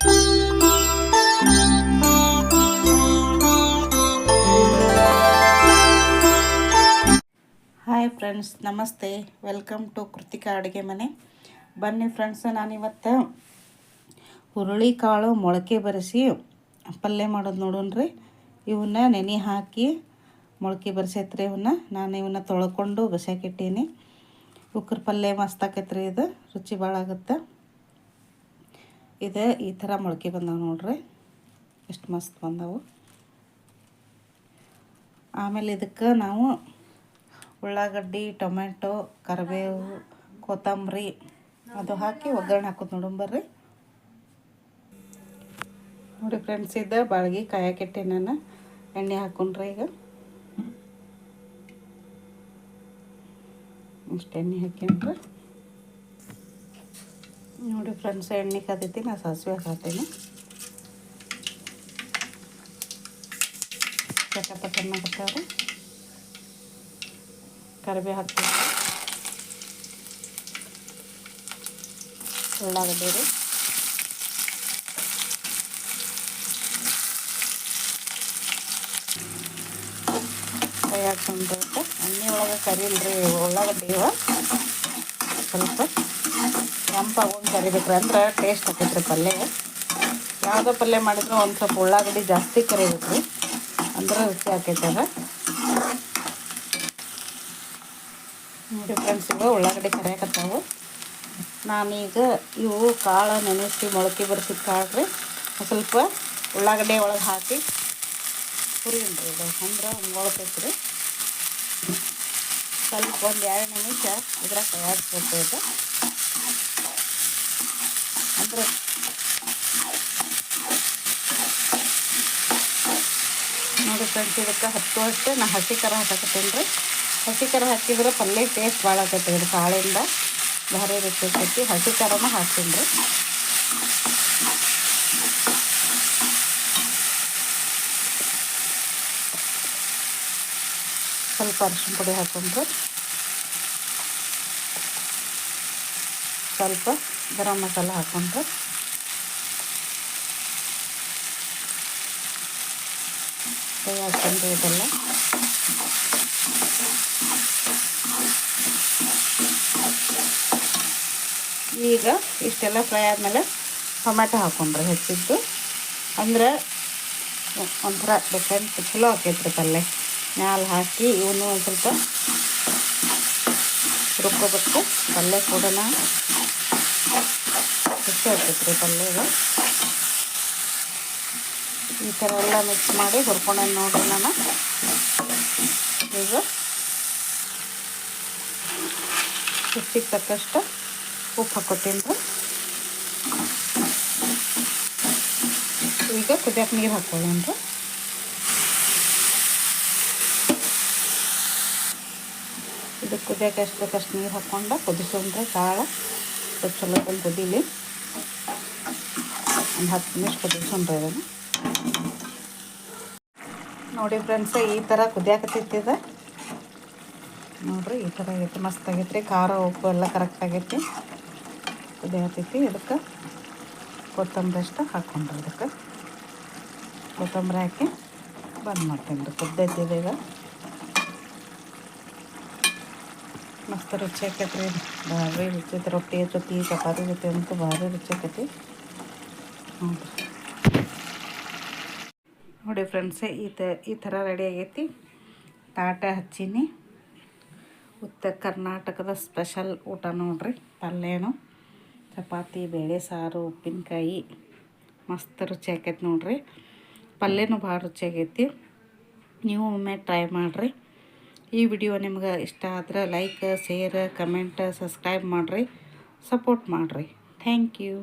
Hi friends ನಮಸ್ತೆ. Welcome to Krithika ಅಡುಗೆ ಮನೆ. ಬನ್ನಿ ಫ್ರೆಂಡ್ಸ್ ನಾನಿವತ್ತು ಹುರುಳಿಕಾಳು ಮೊಳಕೆ ಬರೆಸಿ ಪಲ್ಯ ಮಾಡೋದು ನೋಡೋಣ್ರಿ ಇವನ್ನ ನೆನೆ ಹಾಕಿ ಮೊಳಕೆ ಬರ್ಸೈತ್ರಿ ಇವನ್ನ. ನಾನು ಇವನ್ನ ತೊಳ್ಕೊಂಡು ಬಸಾಕಿಟ್ಟೀನಿ ಉಕ್ರ ಪಲ್ಯ ಮಸ್ತ್ ಆಕೈತ್ರಿ ಇದು. ರುಚಿ ಭಾಳ ಆಗುತ್ತೆ. ಇದು, ಈ ಥರ ಮೊಳಕೆ ಬಂದಾವೆ ನೋಡ್ರಿ. ಎಷ್ಟು ಮಸ್ತ್ ಬಂದವು. ಆಮೇಲೆ ಇದಕ್ಕೆ ನಾವು ಉಳ್ಳಾಗಡ್ಡಿ ಟೊಮೆಟೊ ಕರಿಬೇವು, ಕೊತ್ತಂಬರಿ ಅದು ಹಾಕಿ ಒಗ್ಗರಣೆ ಹಾಕೋದು ನೋಡೋಣ ಬರ್ರಿ. ನೋಡಿ ಫ್ರೆಂಡ್ಸ್ ಇದ್ದ ಬಾಳ್ಗಿ ಕಾಯಕ್ಕಿಟ್ಟೆ ನಾನು ಎಣ್ಣೆ ಹಾಕೊಂಡ್ರೆ ಈಗ. ಇಷ್ಟು ಎಣ್ಣೆ ಹಾಕ್ಯಂಡ್ರೆ ನೋಡಿ ಫ್ರೆಂಡ್ಸ್, ಎಣ್ಣೆ ಕಾದೈತಿ ನಾನು ಸಾಸಿವೆ ಹಾಕ್ತೀನಿ. ಚಟಪಟ ಹಾಕ್ತಾರೆ ಕರಿಬೇವು ಹಾಕ್ತೀನಿ. ಉಳ್ಳಾಗಡ್ಡೆ. ರೀ ಕೈ ಹಾಕ್ಕೊಂಡು ಎಣ್ಣೆ ಒಳಗೆ ಉಳ್ಳಾಗಡ್ಡಿ ಉಳ್ಳಾಗಡ್ಡೆ ಸ್ವಲ್ಪ. ಕೆಂಪಾಗೊಂಡು ಕರಿಬೇಕ್ರಿ. ಅಂದ್ರೆ ಟೇಸ್ಟ್ ಆಕೈತ್ರಿ ಪಲ್ಯ. ಯಾವುದೋ ಪಲ್ಯ ಮಾಡಿದ್ರು ಒಂದು ಸ್ವಲ್ಪ ಉಳ್ಳಾಗಡ್ಡಿ ಜಾಸ್ತಿ ಕರಿಬೇಕ್ರಿ. ಅಂದ್ರೆ ರುಚಿ ಆಕೈತೆ ಅದ. ನೋಡಿ ಫ್ರೆಂಡ್ಸ್ ಇವು ಉಳ್ಳಾಗಡ್ಡಿ ಕರಿಯಾಕತ್ತಾವು. ನಾನೀಗ ಇವು ಕಾಳು ನೆನೆಸಿ ಮೊಳಕೆ ಬರ್ಸಿದ ಕಾಳು ರೀ ಸ್ವಲ್ಪ ಉಳ್ಳಾಗಡ್ಡೆ ಒಳಗೆ ಹಾಕಿ ಹುರಿಯನ್ರಿ ಇದು ಅಂದ್ರೆ ಮೊಳಕೈತ್ರಿ. ಸ್ವಲ್ಪ ಒಂದು ಎರಡು ನಿಮಿಷ ಇದ್ರಾಗ ತಯಾರಿಸ್ಬೇಕು ಇದು ಅಂದ್ರೆ ನೋಡಿ ಫ್ರೆಂಡ್ಸ್ ಇದಕ್ಕೆ ಹತ್ತು ಅಷ್ಟೇ. ನಾ ಹಸಿ ಖಾರ ಹಾಕಕತ್ತೀನಿ ರೀ. ಹಸಿ ಖಾರ ಹಾಕಿದ್ರೆ ಪಲ್ಯ ಟೇಸ್ಟ್ ಭಾಳ ಆಕೈತೆ ಇದು ಕಾಳಿಂದ. ಭಾರಿ ರುಚಿ ಇರ್ತೈತಿ ಹಸಿ ಖರನ ಹಾಕ್ತೀನಿ ರೀ. ಸ್ವಲ್ಪ ಅರಿಶಿನ ಪುಡಿ ಹಾಕೊಂಡ್ರೆ ಸ್ವಲ್ಪ ಗರಂ ಮಸಾಲ ಹಾಕೊಂಡ್ರೆ. ಕೈ ಇದೆಲ್ಲ ಈಗ ಇಷ್ಟೆಲ್ಲ ಫ್ರೈ ಆದಮೇಲೆ ಟೊಮ್ಯಾಟೊ ಹಾಕೊಂಡ್ರೆ ಹೆಚ್ಚಿದ್ದು. ಅಂದ್ರೆ ಒಂಥರ ಡಿಫ್ರೆಂಟ್ ಚಲೋ ಆಕೈತ್ರಿ ಪಲ್ಯ ಮ್ಯಾಲೆ ಹಾಕಿ ಇವನು ಒಂದು ಸ್ವಲ್ಪ ರುಬ್ಕೋಬೇಕು. ಪಲ್ಯ ಕೂಡ ಖುಷಿ ರೀ ಪಲ್ಯಗೆ ಈ ಥರ ಎಲ್ಲ ಮಿಕ್ಸ್ ಮಾಡಿ ಹುರ್ಕೊಂಡೆ ನೋಡ್ರಿ ನಾನು. ಈಗ ರುಚಿಗೆ ತಕ್ಕಷ್ಟು ಉಪ್ಪು ಹಾಕೋತೀನಿ ಈಗ ಕುದಿಯಕ್ಕೆ ನೀರು ಹಾಕೊಳ್ಳೋಣ ಇದು ಕುದಿಯೋಕೆ ಎಷ್ಟು ಬೇಕಷ್ಟು ನೀರು ಹಾಕ್ಕೊಂಡು ಕುದಿಸೋಣ್ರೆ ಕಾಳು ಸ್ವಲ್ಪ ಚಲೋ ಬಂದು ಕುದೀಲಿ. ಒಂದು ಹತ್ತು ನಿಮಿಷ ಕುದಿಸ್ಕೊಂಡು ಅದನ್ನು ನೋಡಿ ಫ್ರೆಂಡ್ಸ್ ಈ ಥರ ಕುದಿಯಾಕತ್ತೈತಿದ ನೋಡ್ರಿ, ಈ ಥರ ಆಗೈತಿ, ಮಸ್ತ್ ರೀ ಖಾರ, ಉಪ್ಪು ಎಲ್ಲ ಕರೆಕ್ಟ್ ಆಗೈತಿ. ಕುದಿಯಾಕತ್ತೈತಿ ಇದಕ್ಕೆ ಕೊತ್ತಂಬರಿ ಅಷ್ಟು ಹಾಕ್ಕೊಂಡ್ರಿ ಇದಕ್ಕೆ. ಕೊತ್ತಂಬರಿ ಹಾಕಿ ಬಂದ್ ಮಾಡ್ತೀನಿ ರೀ, ಕುದ್ದೈತಿದೆ ಈಗ. ಮಸ್ತ್ ರುಚಿ ಆಕೈತಿ ರೀ. ಭಾರಿ ರುಚಿ ಐತಿ, ರೊಟ್ಟಿ ಜೊತೆ, ಚಪಾತಿ ಜೊತೆ ಅಂತೂ ಭಾರಿ ರುಚಿ ಆಕೈತಿ ನೋಡ್ರಿ ನೋಡಿ ಫ್ರೆಂಡ್ಸ್, ಈ ತ, ಈ ಥರ ರೆಡಿ ಆಗೈತಿ. ತಾಟ ಹಚ್ಚೀನಿ. ಉತ್ತರ ಕರ್ನಾಟಕದ ಸ್ಪೆಷಲ್ ಊಟ ನೋಡ್ರಿ, ಪಲ್ಯನು, ಚಪಾತಿ, ಬೇಳೆ ಸಾರು, ಉಪ್ಪಿನಕಾಯಿ, ಮಸ್ತ್ ರುಚಿ ಆಕೈತಿ ನೋಡ್ರಿ. ಪಲ್ಯನೂ ಭಾಳ ರುಚಿ ಆಗೈತಿ. ನೀವು ಒಮ್ಮೆ ಟ್ರೈ ಮಾಡಿರಿ. ಈ ವಿಡಿಯೋ ನಿಮ್ಗೆ ಇಷ್ಟ ಆದ್ರೆ ಲೈಕ್ ಶೇರ್ ಕಮೆಂಟ್ ಸಬ್ಸ್ಕ್ರೈಬ್ ಮಾಡಿರಿ. ಸಪೋರ್ಟ್ ಮಾಡಿರಿ. Thank you